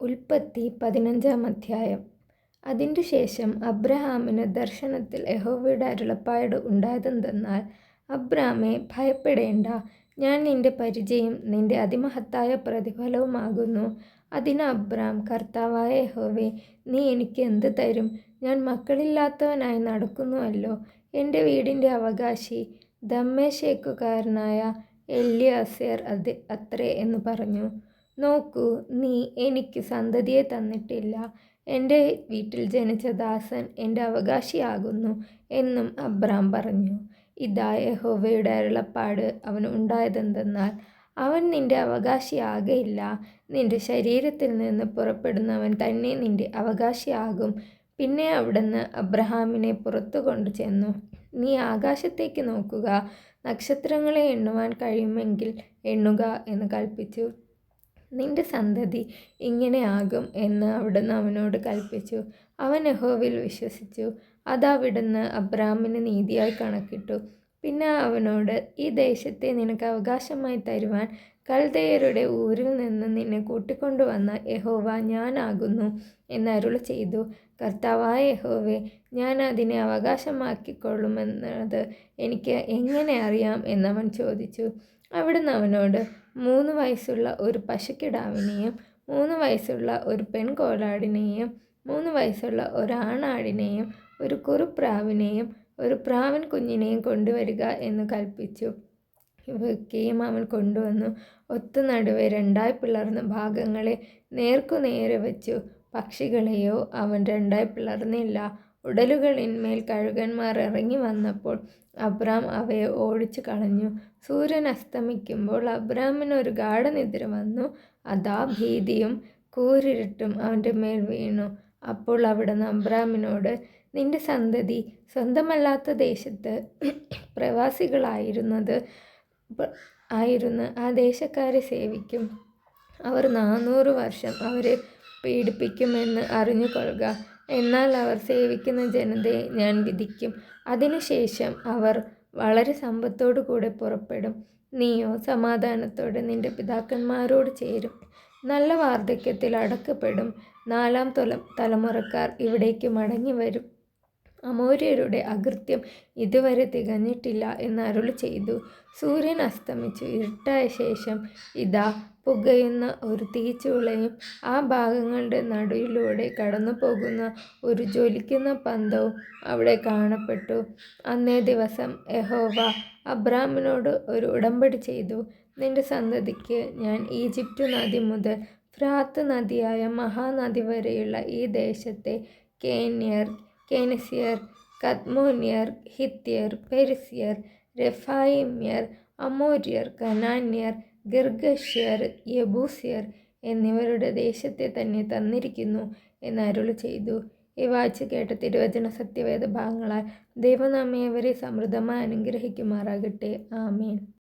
ഉൽപ്പത്തി പതിനഞ്ചാം അധ്യായം. അതിന്റെ ശേഷം അബ്രഹാമിന് ദർശനത്തിൽ യഹോവയുടെ അരുളപ്പാട് ഉണ്ടായതെന്തെന്നാൽ അബ്രാമേ ഭയപ്പെടേണ്ട. ഞാൻ നിന്റെ പരിചയം നിന്റെ അതിമഹത്തായ പ്രതിഫലവുമാകുന്നു. അതിന് അബ്രാം കർത്താവായ യഹോവേ നീ എനിക്ക് എന്ത് തരും? ഞാൻ മക്കളില്ലാത്തവനായി നടക്കുന്നുവല്ലോ. എന്റെ വീടിന്റെ അവകാശി ദമ്മേശേക്കുകാരനായ എല്ലിയാസേർ അത് അത്രേ എന്ന് പറഞ്ഞു. നോക്കൂ നീ എനിക്ക് സന്തതിയെ തന്നിട്ടില്ല. എന്റെ വീട്ടിൽ ജനിച്ച ദാസൻ എന്റെ അവകാശിയാകുന്നു എന്നും അബ്രാം പറഞ്ഞു. ഇതാ യഹോവയുടെ അരുളപ്പാട് അവന് ഉണ്ടായതെന്തെന്നാൽ അവൻ നിന്റെ അവകാശിയാകയില്ല. നിന്റെ ശരീരത്തിൽ നിന്ന് പുറപ്പെടുന്നവൻ തന്നെ നിന്റെ അവകാശിയാകും. പിന്നെ അവിടുന്ന് അബ്രഹാമിനെ പുറത്തു കൊണ്ടു ചെന്നു. നീ ആകാശത്തേക്ക് നോക്കുക. നക്ഷത്രങ്ങളെ എണ്ണുവാൻ കഴിയുമെങ്കിൽ എണ്ണുക എന്ന് കൽപ്പിച്ചു നിന്റെ സന്തതി ഇങ്ങനെ ആകും എന്ന് അവിടുന്ന് അവനോട് കൽപ്പിച്ചു. അവൻ യഹോവിൽ വിശ്വസിച്ചു. അതവിടുന്ന് അബ്രാമിന് നീതിയായി കണക്കിട്ടു. പിന്നെ അവനോട് ഈ ദേശത്തെ നിനക്ക് അവകാശമായി തരുവാൻ കൽദയരുടെ ഊരിൽ നിന്ന് നിന്നെ കൂട്ടിക്കൊണ്ടുവന്ന യഹോവ ഞാനാകുന്നു എന്നരുൾ ചെയ്തു. കർത്താവായ യഹോവെ ഞാൻ അതിനെ അവകാശമാക്കിക്കൊള്ളുമെന്നത് എനിക്ക് എങ്ങനെ അറിയാം? എന്നവൻ ചോദിച്ചു. അവിടുന്ന് അവനോട് മൂന്ന് വയസ്സുള്ള ഒരു പശുക്കിടാവിനെയും മൂന്ന് വയസ്സുള്ള ഒരു പെൺകോലാടിനെയും മൂന്ന് വയസ്സുള്ള ഒരാണാടിനെയും ഒരു കുറുപ്രാവിനെയും ഒരു പ്രാവൻ കുഞ്ഞിനെയും കൊണ്ടുവരിക എന്ന് കൽപ്പിച്ചു. ഇവയൊക്കെയും അവൻ കൊണ്ടുവന്നു. ഒത്തു നടുവെ രണ്ടായി പിളർന്ന ഭാഗങ്ങളെ നേർക്കുനേരെ വെച്ചു. പക്ഷികളെയോ അവൻ രണ്ടായി പിളർന്നില്ല. ഉടലുകളിന്മേൽ കഴുകന്മാർ ഇറങ്ങി വന്നപ്പോൾ അബ്രാം അവയെ ഓടിച്ചു കളഞ്ഞു. സൂര്യൻ അസ്തമിക്കുമ്പോൾ അബ്രാമിന് ഒരു ഗാഠനിദ്ര വന്നു. അതാ ഭീതിയും കൂരിരുട്ടും അവന്റെ മേൽ വീണു. അപ്പോൾ അവിടുന്ന് അബ്രാമിനോട് നിന്റെ സന്തതി സ്വന്തമല്ലാത്ത ദേശത്ത് പ്രവാസികളായിരുന്നത് ആയിരുന്നു ആ ദേശക്കാരെ സേവിക്കും. അവർ നാനൂറ് വർഷം അവരെ പീഡിപ്പിക്കുമെന്ന് അറിഞ്ഞുകൊള്ളുക. എന്നാൽ അവർ സേവിക്കുന്ന ജനതയെ ഞാൻ വിധിക്കും. അതിനുശേഷം അവർ വളരെ സമ്പത്തോടു കൂടെ പുറപ്പെടും. നീയോ സമാധാനത്തോടെ നിന്റെ പിതാക്കന്മാരോട് ചേരും. നല്ല വാർദ്ധക്യത്തിൽ അടക്കപ്പെടും. നാലാം തല തലമുറക്കാർ ഇവിടേക്ക് മടങ്ങി വരും അമൂര്യരുടെ അകൃത്യം ഇതുവരെ തികഞ്ഞിട്ടില്ല എന്നരുൾ ചെയ്തു. സൂര്യൻ അസ്തമിച്ചു. ഇരുട്ടായ ശേഷം ഇതാ പുകയുന്ന ഒരു തീച്ചുളയും ആ ഭാഗങ്ങളുടെ നടുവിലൂടെ കടന്നു പോകുന്ന ഒരു ജ്വലിക്കുന്ന പന്തവും അവിടെ കാണപ്പെട്ടു. അന്നേ ദിവസം യഹോവ അബ്രാമിനോട് ഒരു ഉടമ്പടി ചെയ്തു. നിന്റെ സന്തതിക്ക് ഞാൻ ഈജിപ്റ്റ് നദി മുതൽ ഫ്രാത്ത് നദിയായ മഹാനദി വരെയുള്ള ഈ ദേശത്തെ കേന്യർ കേനസിയർ കത്മോനിയർ ഹിത്യർ പെരിസിയർ രഫായിമ്യർ അമോര്യർ കനാന്യർ ഗിർഗഷ്യർ യബൂസ്യർ എന്നിവരുടെ ദേശത്തെ തന്നെ തന്നിരിക്കുന്നു എന്ന് അരുൾ ചെയ്തു. ഈ വായിച്ച് കേട്ട തിരുവചന സത്യവേദ ഭാഗങ്ങളാൽ അവരെ സമൃദ്ധമായി അനുഗ്രഹിക്കുമാറാകട്ടെ. ആമേൻ.